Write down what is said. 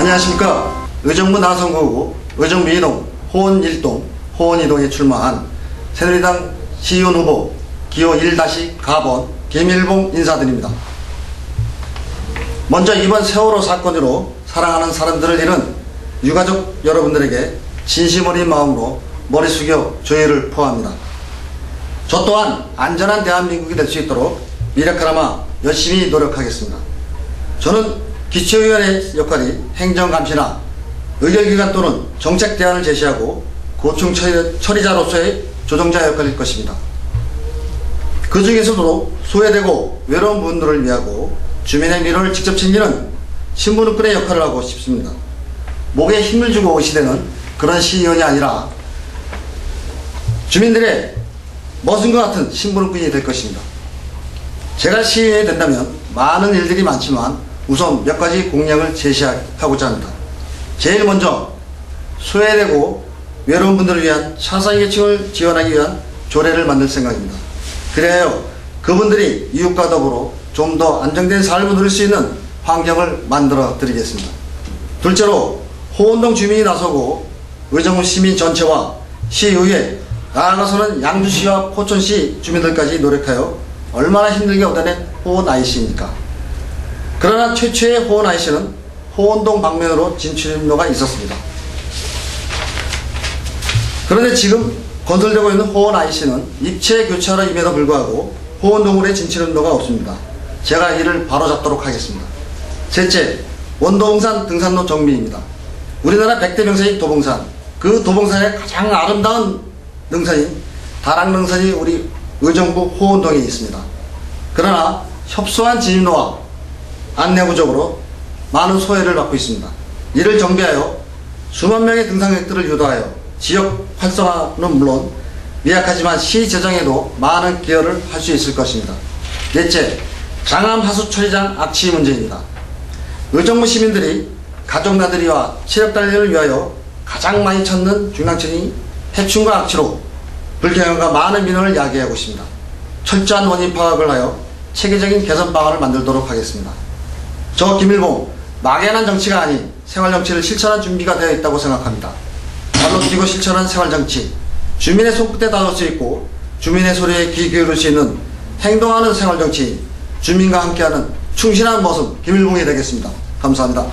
안녕하십니까. 의정부 나성구구 의정부 2동 호원 1동 호원 2동에 출마한 새누리당 시의원 후보 기호 1-가번 김일봉 인사드립니다. 먼저 이번 세월호 사건으로 사랑하는 사람들을 잃은 유가족 여러분들에게 진심 어린 마음으로 머리 숙여 조의를 포함합니다. 저 또한 안전한 대한민국이 될 수 있도록 미래카라마 열심히 노력하겠습니다. 저는 기초의원의 역할이 행정감시나 의결기관 또는 정책 대안을 제시하고 고충 처리- 처리자로서의 조정자 역할일 것입니다. 그 중에서도 소외되고 외로운 분들을 위하고 주민의 미래를 직접 챙기는 신부는꾼의 역할을 하고 싶습니다. 목에 힘을 주고 오시되는 그런 시의원이 아니라 주민들의 머슴과 같은 신부는꾼이 될 것입니다. 제가 시의원이 된다면 많은 일들이 많지만 우선 몇 가지 공약을 제시하고자 합니다. 제일 먼저 소외되고 외로운 분들을 위한 차상계층을 지원하기 위한 조례를 만들 생각입니다. 그래야 그분들이 이웃과 더불어 좀 더 안정된 삶을 누릴 수 있는 환경을 만들어 드리겠습니다. 둘째로 호원동 주민이 나서고 의정부 시민 전체와 시의회 나아가서는 양주시와 포천시 주민들까지 노력하여 얼마나 힘들게 얻어낸 호원 IC입니까? 그러나 최초의 호원 IC는 호원동 방면으로 진출로가 있었습니다. 그런데 지금 건설되고 있는 호원 IC는 입체 교차로 임에도 불구하고 호원동굴의 진출로가 없습니다. 제가 이를 바로잡도록 하겠습니다. 셋째, 원도봉산 등산로 정비입니다. 우리나라 백대 명산인 도봉산, 그 도봉산의 가장 아름다운 능선인 다락능선이 우리 의정부 호원동에 있습니다. 그러나 협소한 진입로와 안내부적으로 많은 소외를 받고 있습니다. 이를 정비하여 수만 명의 등산객들을 유도하여 지역 활성화는 물론 미약하지만 시 재정에도 많은 기여를 할 수 있을 것입니다. 넷째, 장암 하수 처리장 악취 문제입니다. 의정부 시민들이 가족 나들이와 체력 단련을 위하여 가장 많이 찾는 중앙천이 해충과 악취로 불경영과 많은 민원을 야기하고 있습니다. 철저한 원인 파악을 하여 체계적인 개선 방안을 만들도록 하겠습니다. 저 김일봉 막연한 정치가 아닌 생활 정치를 실천한 준비가 되어 있다고 생각합니다. 발로 뛰고 실천한 생활 정치, 주민의 손끝에 닿을 수 있고 주민의 소리에 귀 기울일 수 있는 행동하는 생활 정치, 주민과 함께하는 충실한 모습 김일봉이 되겠습니다. 감사합니다.